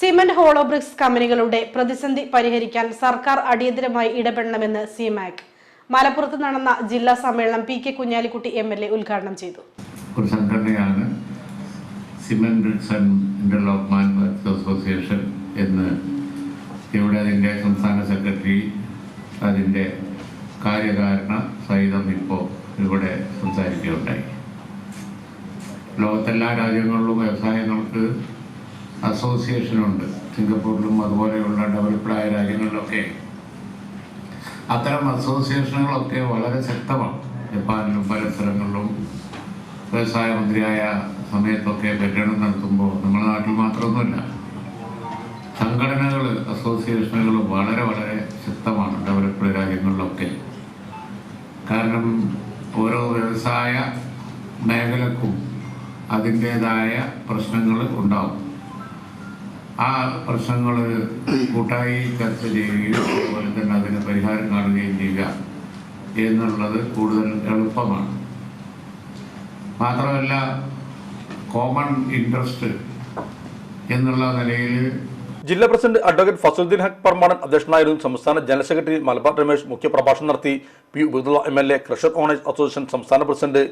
Cement hollow bricks കമ്പനികളുടെ പ്രതിസന്ധി പരിഹരിക്കാൻ സർക്കാർ അടിയന്തരമായി ഇടപെടണമെന്ന് സിമാക് മലപ്പുറത്ത് നടന്ന ജില്ലാ സമ്മേളനം P K Kunhalikutty M L A ഉദ്ഘാടനം ചെയ്തു. ഒരു സംഘടനയാണ് cement bricks and interlock man works association എന്ന് ഇവിടെ അതിന്റെ സംസ്ഥാന സെക്രട്ടറി അതിന്റെ കാര്യകാരണ സഹിതം ഇപ്പോൾ ഇവിടെ സംസാരിക്കുകയുണ്ടായി. ലോകത്തെല്ലാ രാജ്യങ്ങളിലും വ്യവസായങ്ങൾക്ക് അസോസിയേഷനുണ്ട്. സിംഗപ്പൂരിലും അതുപോലെയുള്ള ഡെവലപ്ഡായ രാജ്യങ്ങളിലൊക്കെ. അത്തരം അസോസിയേഷനുകളൊക്കെ വളരെ ശക്തമാണ്. ജപ്പാനിലും പല സ്ഥലങ്ങളിലും വ്യവസായ മന്ത്രിയായ സമയത്തൊക്കെ പര്യടനം നടത്തുമ്പോൾ നമ്മുടെ നാട്ടിൽ മാത്രമൊന്നുമില്ല സംഘടനകൾ അസോസിയേഷനുകൾ വളരെ വളരെ ശക്തമാണ് ഡെവലപ്ഡ് രാജ്യങ്ങളിലൊക്കെ. കാരണം ഓരോ വ്യവസായ മേഖലക്കും അതിന്റേതായ പ്രശ്നങ്ങൾ ഉണ്ടാവും. ആ പ്രശ്നങ്ങൾ കൂട്ടായി ചർച്ച ചെയ്യുകയും അതുപോലെ തന്നെ അതിന് പരിഹാരം കാണുകയും ചെയ്യുക എന്നുള്ളത് കൂടുതൽ എളുപ്പമാണ്. മാത്രമല്ല കോമൺ ഇൻട്രസ്റ്റ് എന്നുള്ള നിലയിൽ ജില്ലാ പ്രസിഡന്റ് അഡ്വക്കേറ്റ് ഫസലുദ്ദീൻ ഹക് പർമാണൻ അധ്യക്ഷനായിരുന്നു സംസ്ഥാന ജനറൽ സെക്രട്ടറി മലബാർ രമേശ് മുഖ്യപ്രഭാഷണം നടത്തി. P. Ubaidulla M L A crusher owners association സംസ്ഥാന president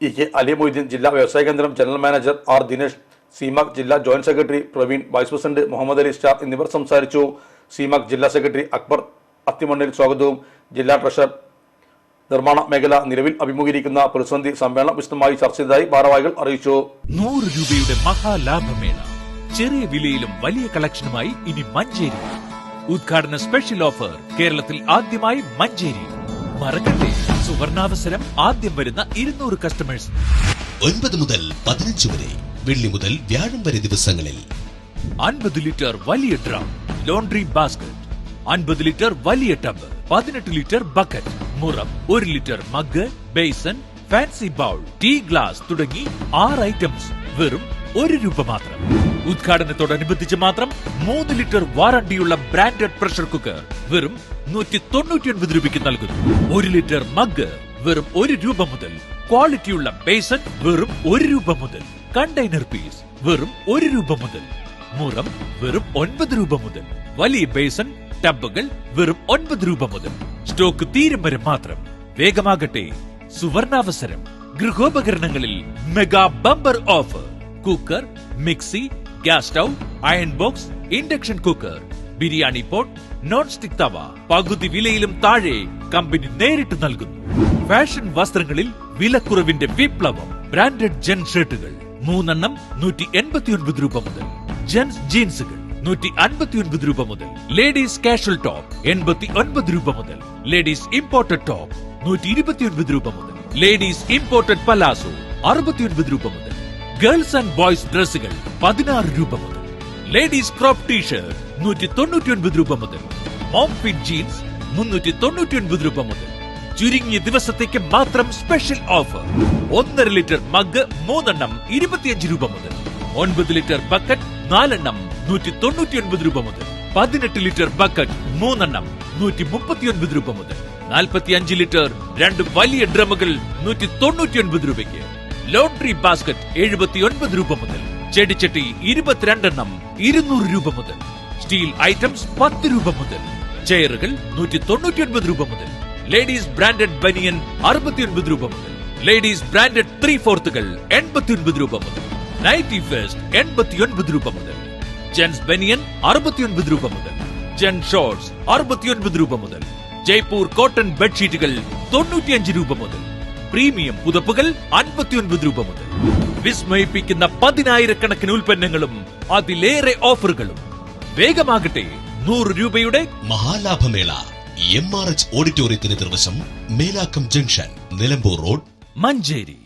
E K Ali Moideen ജില്ലാ വ്യവസായ കേന്ദ്രം ജനറൽ മാനേജർ ആർ ദിനേഷ് സീമാക് ജില്ലാ joint secretary Praveen vice president Muhammad Ali star എന്നിവർ സംസാരിച്ചു. സീമാക് ജില്ലാ സെക്രട്ടറി അക്ബർ അത്തിമണ്ണിൽ സ്വാഗതവും. ജില്ലാ ട്രഷറർ നിർമ്മാണ മേഖല നിലവിൽ അഭിമുഖീകരിക്കുന്ന പ്രതിസന്ധി സമ്മേളനം വിശദമായി ചർച്ച ചെയ്തതായി ഭാരവാഹികൾ അറിയിച്ചു. നൂറ് രൂപയുടെ മഹാലാഭമേള. ചെറിയ വിലയിലും വലിയ കളക്ഷനുമായി ഇനി മഞ്ചേരി. ഉദ്ഘാടന സ്പെഷ്യൽ ഓഫർ കേരളത്തിൽ ആദ്യമായി മഞ്ചേരി. മറക്കട്ടെ സുവർണാവസരം ആദ്യം വരുന്ന ഇരുന്നൂറ് കസ്റ്റമേഴ്സ് ഒൻപത് മുതൽ പതിനഞ്ച് വരെ വെള്ളി മുതൽ വ്യാഴം വരെ ദിവസങ്ങളിൽ. അൻപത് ലിറ്റർ വലിയ ഡ്രം ലോണ്ടറി ബാസ്കറ്റ്. അൻപത് ലിറ്റർ വലിയ ടബ് പതിനെട്ട് ലിറ്റർ ബക്കറ്റ് മുറം ഒരു litre mug basin fancy bowl tea glass തുടങ്ങി ആറ് ഐറ്റംസ് വെറും ഒരു രൂപ മാത്രം. ഉദ്ഘാടനത്തോടനുബന്ധിച്ച് മാത്രം മൂന്ന് ലിറ്റർ വാറണ്ടിയുള്ള ബ്രാൻഡഡ് പ്രഷർ കുക്കർ വെറും നൂറ്റി തൊണ്ണൂറ്റി ഒൻപത് രൂപയ്ക്ക് നൽകുന്നു. ഒരു ലിറ്റർ മഗ് വെറും ഒരു രൂപ മുതൽ ക്വാളിറ്റിയുള്ള ബേസൺ വെറും ഒരു രൂപ മുതൽ. കണ്ടെയ്നർ പീസ് വെറും ഒരു രൂപ മുതൽ. മുറം വെറും ഒൻപത് രൂപ മുതൽ. വലിയ ബേസൺ ടബുകൾ വെറും ഒൻപത് രൂപ മുതൽ. സ്റ്റോക്ക് തീരും വരെ മാത്രം. വേഗമാകട്ടെ. സുവർണാവസരം. ഗൃഹോപകരണങ്ങളിൽ mega bumper offer. Cooker mixie gas stove iron box induction cooker. Biryani pot non stick തവ. പകുതി വിലയിലും താഴെ. കമ്പനി നേരിട്ട് നൽകുന്നു. ഫാഷൻ വസ്ത്രങ്ങളിൽ വിലക്കുറവിന്റെ വിപ്ലവം. ബ്രാൻഡഡ് ജെൻ ഷർട്ടുകൾ മൂന്നെണ്ണം നൂറ്റി എൺപത്തിയൊൻപത് രൂപ മുതൽ. ജെൻസ് ജീൻസുകൾ നൂറ്റി അൻപത്തിയൊൻപത് രൂപ മുതൽ. ലേഡീസ് കാഷ്വൽ ടോപ്പ് എൺപത്തി ഒൻപത് രൂപ മുതൽ. ലേഡീസ് ഇമ്പോർട്ടഡ് ടോപ്പ് നൂറ്റി ഇരുപത്തിയൊൻപത് രൂപ മുതൽ. ലേഡീസ് ഇമ്പോർട്ടഡ് പലാസോ അറുപത്തിയൊൻപത് രൂപ മുതൽ. ഗേൾസ് ആൻഡ് ബോയ്സ് ഡ്രസ്സുകൾ പതിനാറ് രൂപ മുതൽ. ലേഡീസ് ക്രോപ്പ് ടീഷർട്ട് നൂറ്റി തൊണ്ണൂറ്റി ഒൻപത് രൂപ മുതൽ. മോം ഫിറ്റ് ജീൻസ് മുന്നൂറ്റി തൊണ്ണൂറ്റി ഒൻപത് രൂപ മുതൽ. ചുരുങ്ങിയ ദിവസത്തേക്ക് മാത്രം സ്പെഷ്യൽ ഓഫർ ഒന്നര ലിറ്റർ മഗ് മൂന്നെണ്ണം ഇരുപത്തിയഞ്ച് രൂപ മുതൽ. ഒൻപത് ലിറ്റർ ബക്കറ്റ് നാലെണ്ണം നൂറ്റി തൊണ്ണൂറ്റി ഒൻപത് രൂപ മുതൽ. പതിനെട്ട് ലിറ്റർ ബക്കറ്റ് മൂന്നെണ്ണം നൂറ്റി മുപ്പത്തി ഒൻപത് രൂപ മുതൽ. നാൽപ്പത്തി അഞ്ച് ലിറ്റർ രണ്ട് വലിയ ഡ്രമ്മുകൾ നൂറ്റി തൊണ്ണൂറ്റി ഒൻപത് രൂപയ്ക്ക്. ലോട്ടറി ബാസ്കറ്റ് എഴുപത്തി ഒൻപത് രൂപ മുതൽ. ചെടിച്ചട്ടി ഇരുപത്തിരണ്ടെണ്ണം ഇരുന്നൂറ് രൂപ മുതൽ. സ്റ്റീൽ ഐറ്റംസ് പത്ത് രൂപ മുതൽ. ചെയറുകൾ നൂറ്റി തൊണ്ണൂറ്റി ഒൻപത് രൂപ മുതൽ. ലേഡീസ് ബ്രാൻഡഡ് ബനിയൻ അറുപത്തി ഒൻപത് രൂപ മുതൽ. ലേഡീസ് ബ്രാൻഡഡ് ത്രീ ഫോർത്തുകൾ എൺപത്തി ഒൻപത് രൂപ മുതൽ. നൈറ്റി ഫെസ്റ്റ് എൺപത്തി ഒൻപത് രൂപ മുതൽ. ജെൻസ് ബനിയൻ അറുപത്തി ഒൻപത് രൂപ മുതൽ. ജെൻ ഷോർട്സ് അറുപത്തി ഒൻപത് രൂപ മുതൽ. ജയ്പൂർ കോട്ടൺ ബെഡ്ഷീറ്റുകൾ തൊണ്ണൂറ്റിയഞ്ച് രൂപ മുതൽ. പ്രീമിയം പുതപ്പുകൾ അൻപത്തിയൊൻപത് രൂപ മുതൽ. വിസ്മയിപ്പിക്കുന്ന പതിനായിരക്കണക്കിന് ഉൽപ്പന്നങ്ങളും അതിലേറെ ഓഫറുകളും. വേഗമാകട്ടെ. നൂറ് രൂപയുടെ മഹാലാഭമേള. എം ആർ എച്ച് ഓഡിറ്റോറിയത്തിന് നിർവശം മേലാക്കം ജംഗ്ഷൻ നിലമ്പൂർ റോഡ് മഞ്ചേരി.